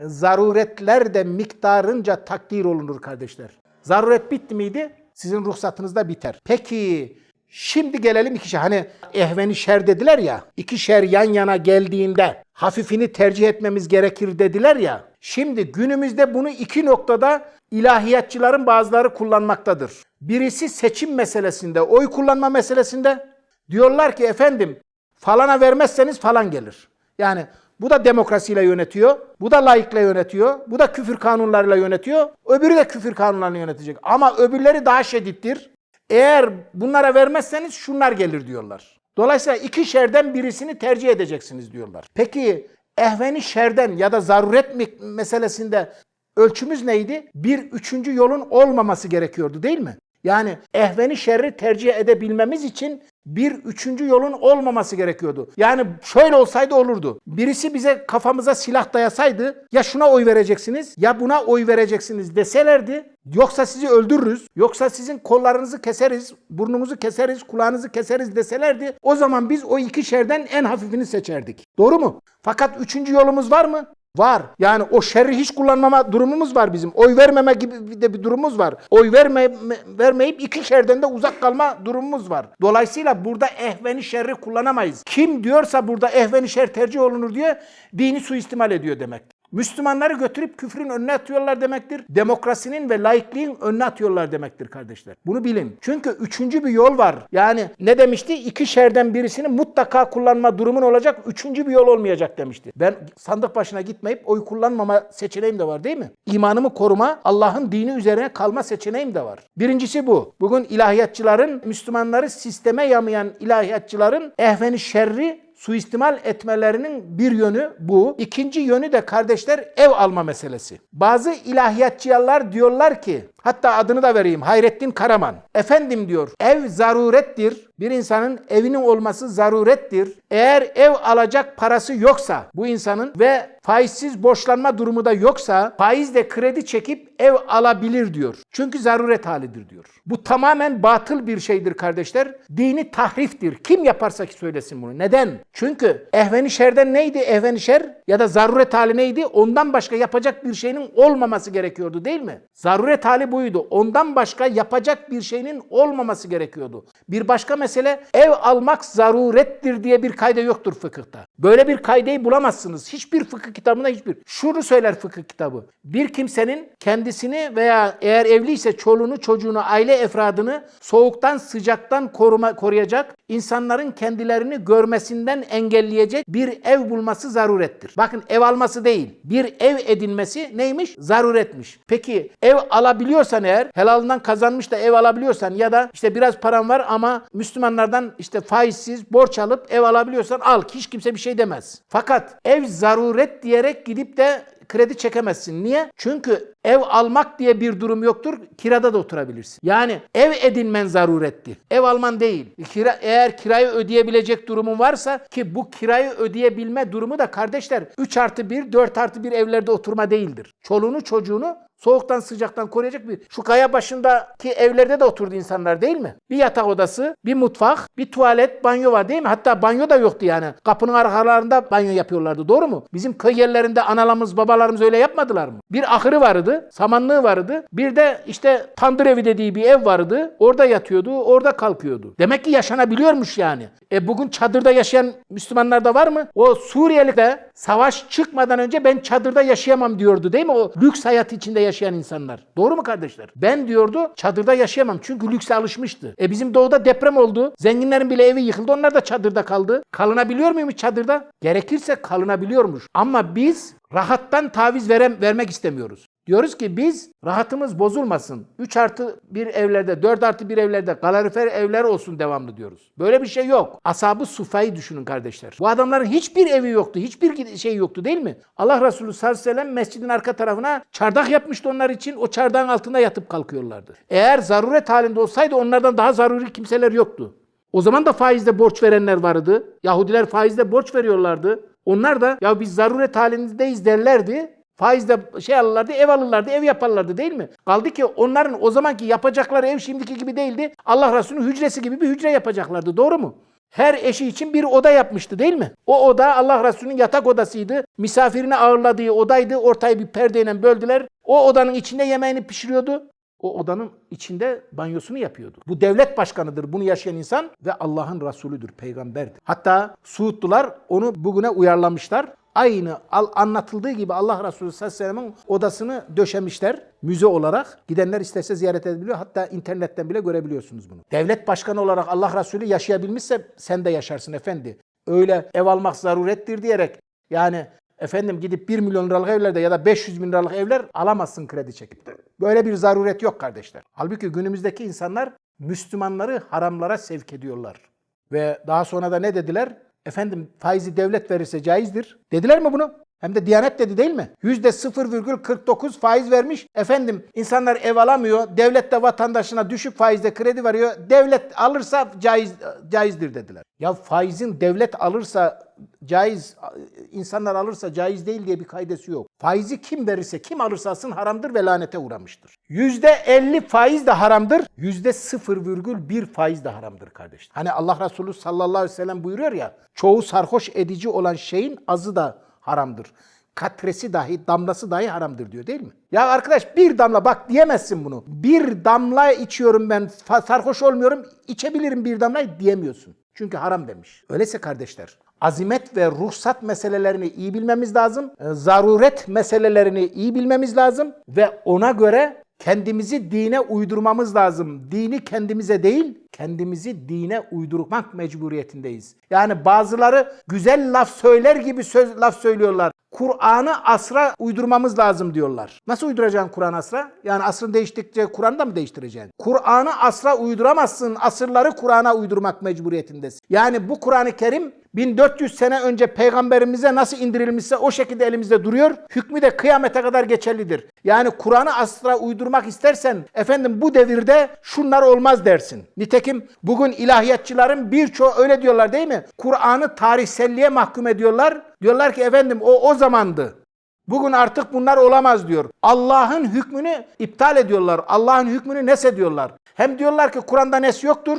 zaruretler de miktarınca takdir olunur kardeşler. Zaruret bitti miydi? Sizin ruhsatınızda biter. Peki şimdi gelelim iki şey. Hani ehveni şer dediler ya. iki şer yan yana geldiğinde hafifini tercih etmemiz gerekir dediler ya. Şimdi günümüzde bunu iki noktada ilahiyatçıların bazıları kullanmaktadır. Birisi seçim meselesinde, oy kullanma meselesinde diyorlar ki efendim falana vermezseniz falan gelir. Yani bu da demokrasiyle yönetiyor, bu da laikle yönetiyor, bu da küfür kanunlarıyla yönetiyor, öbürü de küfür kanunlarını yönetecek. Ama öbürleri daha şiddettir. Eğer bunlara vermezseniz şunlar gelir diyorlar. Dolayısıyla iki şerden birisini tercih edeceksiniz diyorlar. Peki ehveni şerden ya da zaruret meselesinde ölçümüz neydi? Bir üçüncü yolun olmaması gerekiyordu değil mi? Yani ehveni şerri tercih edebilmemiz için bir üçüncü yolun olmaması gerekiyordu. Yani şöyle olsaydı olurdu. Birisi bize kafamıza silah dayasaydı ya şuna oy vereceksiniz ya buna oy vereceksiniz deselerdi yoksa sizi öldürürüz yoksa sizin kollarınızı keseriz, burnunuzu keseriz, kulağınızı keseriz deselerdi o zaman biz o iki şerden en hafifini seçerdik. Doğru mu? Fakat üçüncü yolumuz var mı? Var. Yani o şerri hiç kullanmama durumumuz var bizim. Oy vermeme gibi de bir durumumuz var. Oy verme, vermeyip iki şerden de uzak kalma durumumuz var. Dolayısıyla burada ehveni şerri kullanamayız. Kim diyorsa burada ehveni şer tercih olunur diye dini suistimal ediyor demek. Müslümanları götürüp küfrün önüne atıyorlar demektir. Demokrasinin ve laikliğin önüne atıyorlar demektir kardeşler. Bunu bilin. Çünkü üçüncü bir yol var. Yani ne demişti? İki şerden birisini mutlaka kullanma durumun olacak. Üçüncü bir yol olmayacak demişti. Ben sandık başına gitmeyip oy kullanmama seçeneğim de var değil mi? İmanımı koruma, Allah'ın dini üzerine kalma seçeneğim de var. Birincisi bu. Bugün ilahiyatçıların, Müslümanları sisteme yamayan ilahiyatçıların ehveni şerri suistimal etmelerinin bir yönü bu. İkinci yönü de kardeşler ev alma meselesi. Bazı ilahiyatçılar diyorlar ki, hatta adını da vereyim Hayrettin Karaman. Efendim diyor, ev zarurettir. Bir insanın evinin olması zarurettir. Eğer ev alacak parası yoksa bu insanın ve faizsiz borçlanma durumu da yoksa faizle kredi çekip ev alabilir diyor. Çünkü zaruret halidir diyor. Bu tamamen batıl bir şeydir kardeşler. Dini tahriftir. Kim yaparsa ki söylesin bunu. Neden? Çünkü ehveni şerden neydi? Ehveni şer ya da zaruret hali neydi? Ondan başka yapacak bir şeyin olmaması gerekiyordu değil mi? Zaruret hali buydu. Ondan başka yapacak bir şeyin olmaması gerekiyordu. Bir başka mesele ev almak zarurettir diye bir kayda yoktur fıkıhta. Böyle bir kaydeyi bulamazsınız. Hiçbir fıkıh kitabında hiçbir. Şunu söyler fıkıh kitabı. Bir kimsenin kendisini veya eğer evliyse çoluğunu, çocuğunu, aile efradını soğuktan, sıcaktan koruma, koruyacak, insanların kendilerini görmesinden engelleyecek bir ev bulması zarurettir. Bakın ev alması değil, bir ev edinmesi neymiş? Zaruretmiş. Peki ev alabiliyorsan eğer, helalından kazanmış da ev alabiliyorsan ya da işte biraz param var ama Müslümanlardan işte faizsiz borç alıp ev alabiliyorsan al. Hiç kimse bir şey demez. Fakat ev zaruret diyerek gidip de kredi çekemezsin. Niye? Çünkü ev almak diye bir durum yoktur. Kirada da oturabilirsin. Yani ev edinmen zarurettir. Ev alman değil. Kira, eğer kirayı ödeyebilecek durumun varsa ki bu kirayı ödeyebilme durumu da kardeşler 3 artı 1, 4 artı 1 evlerde oturma değildir. Çoluğunu çocuğunu soğuktan sıcaktan koruyacak bir. Şu kaya başındaki evlerde de oturdu insanlar değil mi? Bir yatak odası, bir mutfak, bir tuvalet, banyo var değil mi? Hatta banyo da yoktu yani. Kapının arkalarında banyo yapıyorlardı. Doğru mu? Bizim köy yerlerinde analarımız, babalarımız öyle yapmadılar mı? Bir ahırı vardı, samanlığı vardı. Bir de işte tandır evi dediği bir ev vardı. Orada yatıyordu, orada kalkıyordu. Demek ki yaşanabiliyormuş yani. E bugün çadırda yaşayan Müslümanlar da var mı? O Suriyeli de savaş çıkmadan önce ben çadırda yaşayamam diyordu değil mi? O lüks hayat içinde yaşayan insanlar. Doğru mu kardeşler? Ben diyordu çadırda yaşayamam çünkü lükse alışmıştı. E bizim doğuda deprem oldu. Zenginlerin bile evi yıkıldı. Onlar da çadırda kaldı. Kalınabiliyor muymuş çadırda? Gerekirse kalınabiliyormuş. Ama biz rahattan taviz verem, vermek istemiyoruz. Diyoruz ki biz rahatımız bozulmasın. 3 artı 1 evlerde, 4 artı 1 evlerde kalorifer evler olsun devamlı diyoruz. Böyle bir şey yok. Asabı sufayı düşünün kardeşler. Bu adamların hiçbir evi yoktu. Hiçbir şey yoktu değil mi? Allah Resulü sallallahu aleyhi ve sellem mescidin arka tarafına çardak yapmıştı onlar için. O çardağın altında yatıp kalkıyorlardı. Eğer zaruret halinde olsaydı onlardan daha zaruri kimseler yoktu. O zaman da faizle borç verenler vardı. Yahudiler faizle borç veriyorlardı. Onlar da ya biz zaruret halindeyiz derlerdi. Faizle şey alırlardı, ev alırlardı, ev yaparlardı değil mi? Kaldı ki onların o zamanki yapacakları ev şimdiki gibi değildi. Allah Resulü'nün hücresi gibi bir hücre yapacaklardı. Doğru mu? her eşi için bir oda yapmıştı değil mi? O oda Allah Resulü'nün yatak odasıydı. Misafirini ağırladığı odaydı. Ortayı bir perdeyle böldüler. O odanın içinde yemeğini pişiriyordu. O odanın içinde banyosunu yapıyordu. Bu devlet başkanıdır bunu yaşayan insan ve Allah'ın Resulüdür, peygamberdir. Hatta Suudlular onu bugüne uyarlamışlar. Aynı anlatıldığı gibi Allah Resulü sallallahu aleyhi ve sellem'in odasını döşemişler müze olarak. Gidenler isterse ziyaret edebiliyor. Hatta internetten bile görebiliyorsunuz bunu. Devlet başkanı olarak Allah Resulü yaşayabilmişse sen de yaşarsın efendi. Öyle ev almak zarurettir diyerek yani efendim gidip 1 milyon liralık evlerde ya da 500 bin liralık evler alamazsın kredi çekip. Böyle bir zaruret yok kardeşler. Halbuki günümüzdeki insanlar Müslümanları haramlara sevk ediyorlar. Ve daha sonra da ne dediler? Efendim faizi devlet verirse caizdir. Dediler mi bunu? Hem de Diyanet dedi değil mi? Yüzde 0,49 faiz vermiş. Efendim insanlar ev alamıyor. Devlet de vatandaşına düşük faizde kredi veriyor. Devlet alırsa caiz caizdir dediler. Ya faizin devlet alırsa caiz, insanlar alırsa caiz değil diye bir kaidesi yok. Faizi kim verirse, kim alırsa alsın haramdır ve lanete uğramıştır. Yüzde 50 faiz de haramdır. Yüzde 0,1 faiz de haramdır kardeşler. Hani Allah Resulü sallallahu aleyhi ve sellem buyuruyor ya, çoğu sarhoş edici olan şeyin azı da haramdır. Katresi dahi, damlası dahi haramdır diyor değil mi? Ya arkadaş bir damla bak diyemezsin bunu. Bir damla içiyorum ben, sarhoş olmuyorum, içebilirim bir damla diyemiyorsun. Çünkü haram demiş. Öyleyse kardeşler, azimet ve ruhsat meselelerini iyi bilmemiz lazım. e, Zaruret meselelerini iyi bilmemiz lazım ve ona göre kendimizi dine uydurmamız lazım. Dini kendimize değil, kendimizi dine uydurmak mecburiyetindeyiz. Yani bazıları güzel laf söyler gibi söz laf söylüyorlar. Kur'an'ı asra uydurmamız lazım diyorlar. Nasıl uyduracaksın Kur'an asra? Yani asrın değiştikçe Kur'an'ı da mı değiştireceksin? Kur'an'ı asra uyduramazsın. Asırları Kur'an'a uydurmak mecburiyetindesin. Yani bu Kur'an-ı Kerim 1400 sene önce peygamberimize nasıl indirilmişse o şekilde elimizde duruyor. Hükmü de kıyamete kadar geçerlidir. Yani Kur'an'ı asra uydurmak istersen efendim bu devirde şunlar olmaz dersin. Nitekim bugün ilahiyatçıların birçoğu öyle diyorlar değil mi? Kur'an'ı tarihselliğe mahkum ediyorlar. Diyorlar ki efendim o o zamandı. Bugün artık bunlar olamaz diyor. Allah'ın hükmünü iptal ediyorlar. Allah'ın hükmünü nesediyorlar. Hem diyorlar ki Kur'an'da nes yoktur.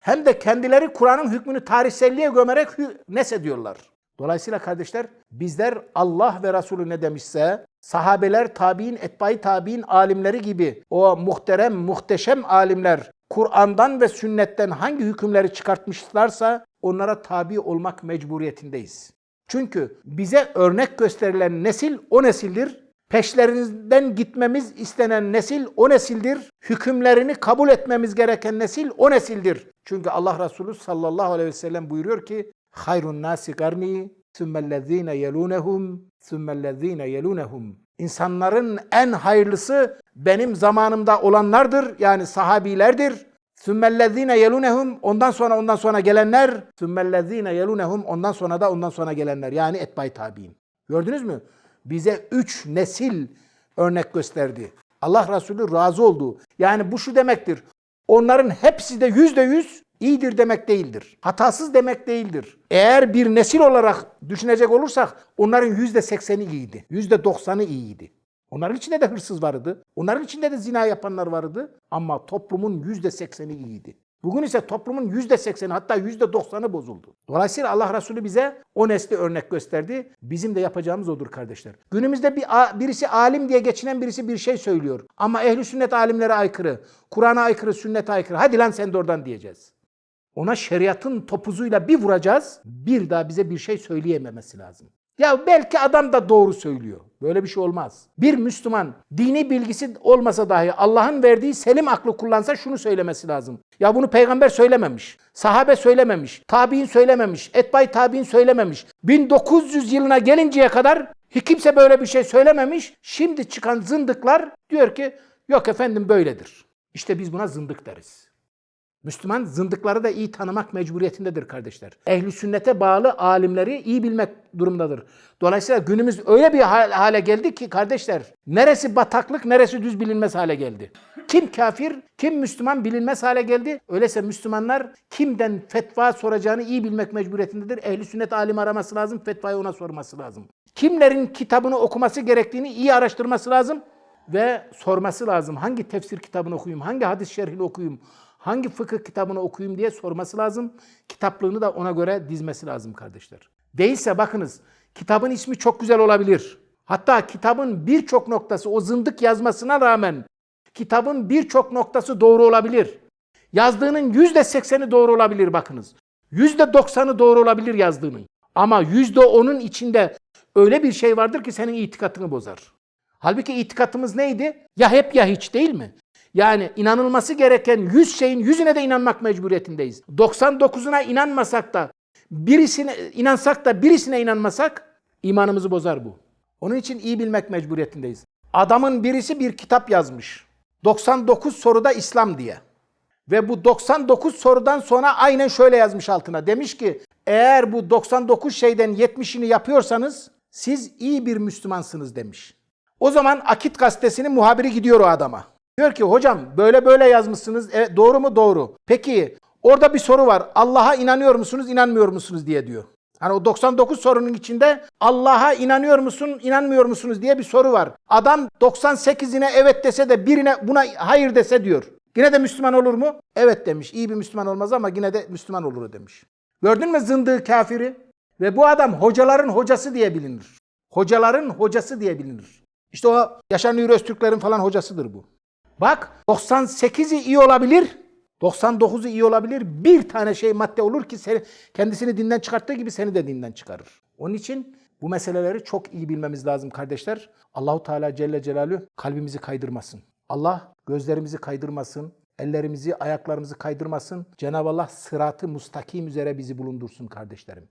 Hem de kendileri Kur'an'ın hükmünü tarihselliğe gömerek nesediyorlar. Dolayısıyla kardeşler bizler Allah ve Resulü ne demişse sahabeler, tabi'in, etbai tabi'in alimleri gibi o muhterem, muhteşem alimler Kur'an'dan ve sünnetten hangi hükümleri çıkartmışlarsa onlara tabi olmak mecburiyetindeyiz. Çünkü bize örnek gösterilen nesil o nesildir. Peşlerinden gitmemiz istenen nesil o nesildir. Hükümlerini kabul etmemiz gereken nesil o nesildir. Çünkü Allah Resulü sallallahu aleyhi ve sellem buyuruyor ki hayrun nasi karni sümmellezine yelunehum sümmellezine yelunehum İnsanların en hayırlısı benim zamanımda olanlardır. Yani sahabilerdir. Sümmellezine yelunehum ondan sonra ondan sonra gelenler. Sümmellezine yelunehum ondan sonra da ondan sonra gelenler. Yani etbay tabi'in. Gördünüz mü? Bize üç nesil örnek gösterdi. Allah Resulü razı oldu. Yani bu şu demektir. Onların hepsi de yüzde yüz iyidir demek değildir. Hatasız demek değildir. Eğer bir nesil olarak düşünecek olursak onların yüzde sekseni iyiydi. Yüzde doksanı iyiydi. Onların içinde de hırsız vardı. Onların içinde de zina yapanlar vardı. Ama toplumun yüzde sekseni iyiydi. Bugün ise toplumun yüzde sekseni hatta yüzde doksanı bozuldu. Dolayısıyla Allah Resulü bize o nesli örnek gösterdi. Bizim de yapacağımız odur kardeşler. Günümüzde bir birisi alim diye geçinen birisi bir şey söylüyor. Ama ehli sünnet alimlere aykırı, Kur'an'a aykırı, sünnete aykırı. Hadi lan sen de oradan diyeceğiz. Ona şeriatın topuzuyla bir vuracağız. Bir daha bize bir şey söyleyememesi lazım. Ya belki adam da doğru söylüyor. Böyle bir şey olmaz. Bir Müslüman dini bilgisi olmasa dahi Allah'ın verdiği selim aklı kullansa şunu söylemesi lazım. Ya bunu peygamber söylememiş. Sahabe söylememiş. Tabi'in söylememiş. Etbay tabi'in söylememiş. 1900 yılına gelinceye kadar hiç kimse böyle bir şey söylememiş. Şimdi çıkan zındıklar diyor ki yok efendim böyledir. İşte biz buna zındık deriz. Müslüman zındıkları da iyi tanımak mecburiyetindedir kardeşler. Ehli sünnete bağlı alimleri iyi bilmek durumdadır. Dolayısıyla günümüz öyle bir hale geldi ki kardeşler neresi bataklık neresi düz bilinmez hale geldi. Kim kafir kim Müslüman bilinmez hale geldi. Öyleyse Müslümanlar kimden fetva soracağını iyi bilmek mecburiyetindedir. Ehli sünnet alim araması lazım fetvayı ona sorması lazım. Kimlerin kitabını okuması gerektiğini iyi araştırması lazım ve sorması lazım. Hangi tefsir kitabını okuyayım, hangi hadis şerhini okuyayım, hangi fıkıh kitabını okuyayım diye sorması lazım. Kitaplığını da ona göre dizmesi lazım kardeşler. Değilse bakınız kitabın ismi çok güzel olabilir. Hatta kitabın birçok noktası o zındık yazmasına rağmen kitabın birçok noktası doğru olabilir. Yazdığının yüzde sekseni doğru olabilir bakınız. Yüzde doksanı doğru olabilir yazdığının. Ama yüzde onun içinde öyle bir şey vardır ki senin itikatını bozar. Halbuki itikatımız neydi? Ya hep ya hiç değil mi? Yani inanılması gereken 100 şeyin yüzüne de inanmak mecburiyetindeyiz. 99'una inanmasak da birisine inansak da birisine inanmasak imanımızı bozar bu. Onun için iyi bilmek mecburiyetindeyiz. Adamın birisi bir kitap yazmış. 99 soruda İslam diye. Ve bu 99 sorudan sonra aynen şöyle yazmış altına. Demiş ki eğer bu 99 şeyden 70'ini yapıyorsanız siz iyi bir Müslümansınız demiş. O zaman Akit gazetesinin muhabiri gidiyor o adama. Diyor ki hocam böyle böyle yazmışsınız. E, doğru mu? Doğru. Peki orada bir soru var. Allah'a inanıyor musunuz, inanmıyor musunuz diye diyor. Hani o 99 sorunun içinde Allah'a inanıyor musun, inanmıyor musunuz diye bir soru var. Adam 98'ine evet dese de birine buna hayır dese diyor. Yine de Müslüman olur mu? Evet demiş. İyi bir Müslüman olmaz ama yine de Müslüman olur demiş. Gördün mü zındığı kafiri? Ve bu adam hocaların hocası diye bilinir. Hocaların hocası diye bilinir. İşte o Nuri Öztürklerin falan hocasıdır bu. Bak 98'i iyi olabilir. 99'u iyi olabilir. Bir tane şey madde olur ki seni, kendisini dinden çıkarttığı gibi seni de dinden çıkarır. Onun için bu meseleleri çok iyi bilmemiz lazım kardeşler. Allahu Teala Celle Celaluhu kalbimizi kaydırmasın. Allah gözlerimizi kaydırmasın. Ellerimizi, ayaklarımızı kaydırmasın. Cenab-ı Allah sıratı mustakim üzere bizi bulundursun kardeşlerim.